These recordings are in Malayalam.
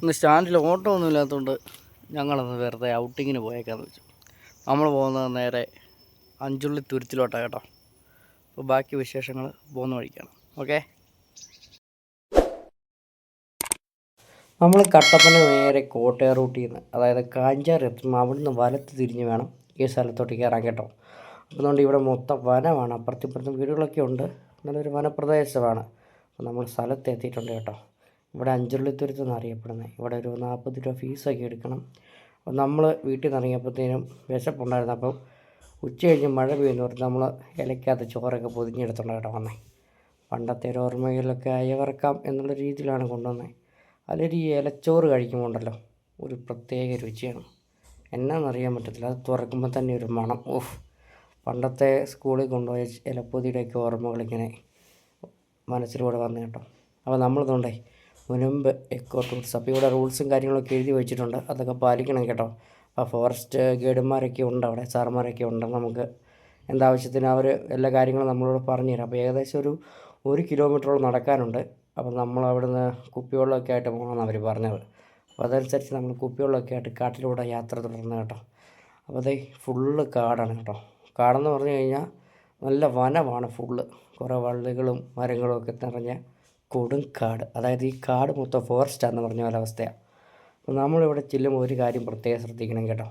ഇന്ന് സ്റ്റാൻഡിൽ ഓട്ടോ ഒന്നും ഇല്ലാത്തതുകൊണ്ട് ഞങ്ങളൊന്ന് വെറുതെ ഔട്ടിങ്ങിന് പോയേക്കാന്ന് വെച്ചു. നമ്മൾ പോകുന്നത് നേരെ അഞ്ചുള്ളി തുരുത്തിലോട്ടാണ് കേട്ടോ. അപ്പോൾ ബാക്കി വിശേഷങ്ങൾ പോകുന്ന വഴിക്കാണ്. ഓക്കെ? നമ്മൾ കട്ടപ്പന നേരെ കോട്ടയ റൂട്ടിൽ നിന്ന് അതായത് കാഞ്ചാർ എത്തുമ്പോൾ അവിടുന്ന് വലത്ത് തിരിഞ്ഞ് വേണം ഈ സ്ഥലത്തോട്ട് കയറാൻ കേട്ടോ. അതുകൊണ്ട് ഇവിടെ മൊത്തം വനമാണ്. അപ്പുറത്തിപ്പുറത്തും വീടുകളൊക്കെ ഉണ്ട്. നല്ലൊരു വനപ്രദേശമാണ്. അപ്പോൾ നമ്മൾ സ്ഥലത്ത് എത്തിയിട്ടുണ്ട് കേട്ടോ. ഇവിടെ അഞ്ചുള്ളിത്തുരുത്ത് എന്ന് അറിയപ്പെടുന്നത്. ഇവിടെ ഒരു നാൽപ്പത് രൂപ ഫീസൊക്കെ എടുക്കണം. അപ്പോൾ നമ്മൾ വീട്ടിൽ നിന്ന് ഇറങ്ങിയപ്പോഴത്തേനും വിശപ്പുണ്ടായിരുന്നു. അപ്പം ഉച്ച കഴിഞ്ഞ് മഴ പെയ്യുന്ന പറഞ്ഞ് നമ്മൾ ഇലക്കകത്ത് ചോറൊക്കെ പൊതിഞ്ഞെടുത്തോണ്ട് കേട്ടോ വന്നേ. പണ്ടത്തെ ഒരു ഓർമ്മയിലൊക്കെ അയവറക്കാം എന്നുള്ള രീതിയിലാണ് കൊണ്ടുവന്നത്. അതിലൊരു ഈ ഇലച്ചോറ് കഴിക്കുമ്പോൾ ഉണ്ടല്ലോ ഒരു പ്രത്യേക രുചിയാണ്. എന്നാണെന്നറിയാൻ പറ്റത്തില്ല അത് തുറക്കുമ്പോൾ തന്നെ ഒരു മണം. ഓഫ് പണ്ടത്തെ സ്കൂളിൽ കൊണ്ടുപോയ ഇലപ്പൊതിയുടെയൊക്കെ ഓർമ്മകളിങ്ങനെ മനസ്സിലൂടെ വന്നു കേട്ടോ. അപ്പോൾ നമ്മളിതുകൊണ്ടേ മുൻപ് എക്കോ ടൂറിസ്റ്റ് അപ്പോൾ ഇവിടെ റൂൾസും കാര്യങ്ങളൊക്കെ എഴുതി വെച്ചിട്ടുണ്ട്. അതൊക്കെ പാലിക്കണം കേട്ടോ. അപ്പോൾ ഫോറസ്റ്റ് ഗൈഡുമാരൊക്കെ ഉണ്ട് അവിടെ സാർമാരൊക്കെ ഉണ്ട്. നമുക്ക് എന്താവശ്യത്തിന് അവർ എല്ലാ കാര്യങ്ങളും നമ്മളോട് പറഞ്ഞു തരാം. അപ്പോൾ ഏകദേശം ഒരു ഒരു കിലോമീറ്ററോളം നടക്കാനുണ്ട്. അപ്പോൾ നമ്മൾ അവിടുന്ന് കുപ്പിവെള്ളമൊക്കെ ആയിട്ട് പോകണമെന്ന് അവർ പറഞ്ഞത്. അപ്പോൾ അതനുസരിച്ച് നമ്മൾ കുപ്പിവെള്ളമൊക്കെ ആയിട്ട് കാട്ടിലൂടെ യാത്ര തുടർന്ന് കേട്ടോ. അപ്പോൾ അതേ ഫുള്ള് കാടാണ് കേട്ടോ. കാടെന്ന് പറഞ്ഞു കഴിഞ്ഞാൽ നല്ല വനമാണ് ഫുള്ള്. കുറേ വള്ളികളും മരങ്ങളും ഒക്കെ നിറഞ്ഞ കൊടും കാട്. അതായത് ഈ കാട് മൊത്തം ഫോറസ്റ്റാന്ന് പറഞ്ഞ പോലെ അവസ്ഥയാണ് അപ്പോൾ നമ്മളിവിടെ ചെല്ലുമ്പോൾ ഒരു കാര്യം പ്രത്യേകം ശ്രദ്ധിക്കണം കേട്ടോ.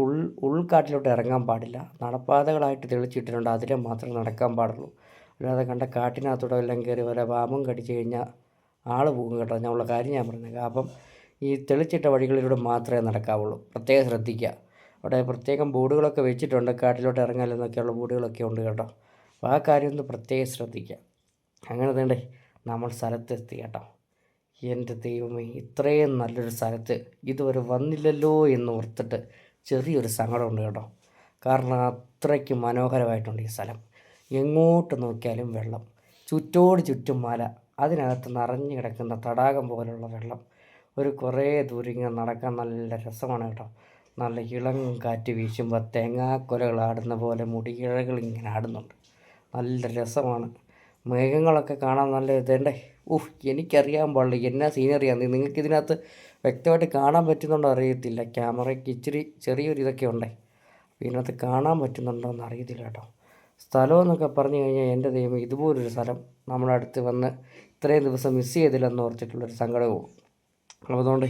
ഉൾ ഉൾക്കാട്ടിലോട്ട് ഇറങ്ങാൻ പാടില്ല. നടപ്പാതകളായിട്ട് തെളിച്ചിട്ടിട്ടുണ്ട്. അതിലെ മാത്രമേ നടക്കാൻ പാടുള്ളൂ. അല്ലാതെ കണ്ട കാട്ടിനകത്തൂടെ എല്ലാം കയറി വല്ല പാമ്പും കടിച്ചു കഴിഞ്ഞാൽ ആൾ പോകും കേട്ടോ. ഞാൻ ഉള്ള കാര്യം ഞാൻ പറഞ്ഞേക്കാം. അപ്പം ഈ തെളിച്ചിട്ട വഴികളിലൂടെ മാത്രമേ നടക്കാവുള്ളൂ. പ്രത്യേകം ശ്രദ്ധിക്കുക. അവിടെ പ്രത്യേകം ബോർഡുകളൊക്കെ വെച്ചിട്ടുണ്ട്. കാട്ടിലോട്ട് ഇറങ്ങാലെന്നൊക്കെയുള്ള ബോർഡുകളൊക്കെ ഉണ്ട് കേട്ടോ. അപ്പോൾ ആ കാര്യം ഒന്ന് പ്രത്യേകം ശ്രദ്ധിക്കുക. അങ്ങനെ തന്നെ നമ്മൾ സ്ഥലത്തെത്തി കേട്ടോ. എന്റെ ദൈവമേ ഇത്രയും നല്ലൊരു സ്ഥലത്ത് ഇതുവരെ വന്നില്ലല്ലോ എന്ന് ഓർത്തിട്ട് ചെറിയൊരു സങ്കടമുണ്ട് കേട്ടോ. കാരണം അത്രയ്ക്ക് മനോഹരമായിട്ടുണ്ട് ഈ സ്ഥലം. എങ്ങോട്ട് നോക്കിയാലും വെള്ളം. ചുറ്റോട് ചുറ്റും മല. അതിനകത്ത് നിറഞ്ഞു കിടക്കുന്ന തടാകം പോലുള്ള വെള്ളം. ഒരു കുറേ ദൂരം ഇങ്ങനെ നടക്കാൻ നല്ല രസമാണ് കേട്ടോ. നല്ല ഇളം കാറ്റ് വീശുമ്പോൾ തേങ്ങാക്കൊലകൾ ആടുന്ന പോലെ മുടികിഴകൾ ഇങ്ങനെ ആടുന്നുണ്ട്. നല്ല രസമാണ്. മേഘങ്ങളൊക്കെ കാണാൻ നല്ല ഇതേണ്ടേ ഊഹ് എനിക്കറിയാൻ പാടില്ല. എന്നാ സീനറിയാന്ന് നിങ്ങൾക്ക് ഇതിനകത്ത് വ്യക്തമായിട്ട് കാണാൻ പറ്റുന്നുണ്ടോ അറിയത്തില്ല. ക്യാമറയ്ക്ക് ഇച്ചിരി ചെറിയൊരു ഇതൊക്കെ ഉണ്ടേ. ഇതിനകത്ത് കാണാൻ പറ്റുന്നുണ്ടോ എന്ന് അറിയത്തില്ല കേട്ടോ. സ്ഥലം എന്നൊക്കെ പറഞ്ഞു കഴിഞ്ഞാൽ എന്റെ ദൈവം ഇതുപോലൊരു സ്ഥലം നമ്മുടെ അടുത്ത് വന്ന് ഇത്രയും ദിവസം മിസ് ചെയ്തില്ലെന്ന് ഓർത്തിട്ടുള്ളൊരു സങ്കടവും. അതുകൊണ്ട്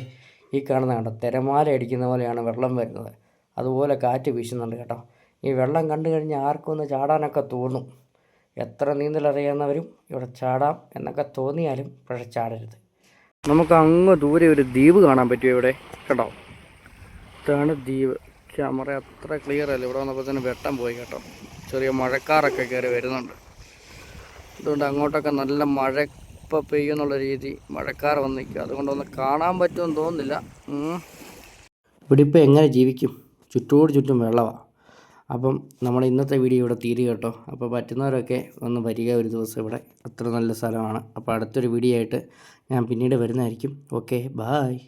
ഈ കാണുന്ന കേട്ടോ തിരമാല അടിക്കുന്ന പോലെയാണ് വെള്ളം വരുന്നത്. അതുപോലെ കാറ്റ് വീശുന്നുണ്ട് കേട്ടോ. ഈ വെള്ളം കണ്ടു കഴിഞ്ഞാൽ ആർക്കും ഒന്ന് ചാടാനൊക്കെ തോന്നും. എത്ര നീന്തൽ അറിയാവുന്നവരും ഇവിടെ ചാടാം എന്നൊക്കെ തോന്നിയാലും പക്ഷേ ചാടരുത്. നമുക്ക് അങ്ങ് ദൂരെ ഒരു ദ്വീപ് കാണാൻ പറ്റും ഇവിടെ? കേട്ടോ ഇതാണ് ദ്വീപ്. ക്യാമറ അത്ര ക്ലിയർ അല്ല. ഇവിടെ വന്നപ്പോൾ തന്നെ വെട്ടം പോയി കേട്ടോ. ചെറിയ മഴക്കാറൊക്കെ കയറി വരുന്നുണ്ട്. അതുകൊണ്ട് അങ്ങോട്ടൊക്കെ നല്ല മഴ ഇപ്പോൾ പെയ്യുന്നുള്ള രീതി മഴക്കാർ വന്ന് നിൽക്കുക. അതുകൊണ്ടൊന്ന് കാണാൻ പറ്റുമെന്ന് തോന്നുന്നില്ല. ഇവിടെ ഇപ്പോൾ എങ്ങനെ ജീവിക്കും? ചുറ്റോട് ചുറ്റും വെള്ളമാണ് അപ്പം നമ്മൾ ഇന്നത്തെ വീഡിയോ ഇവിടെ തീരുക കേട്ടോ. അപ്പോൾ പറ്റുന്നവരൊക്കെ ഒന്ന് വരിക ഒരു ദിവസം ഇവിടെ. അത്ര നല്ല സ്ഥലമാണ്. അപ്പോൾ അടുത്തൊരു വീഡിയോ ആയിട്ട് ഞാൻ പിന്നീട് വരുന്നതായിരിക്കും. Okay bye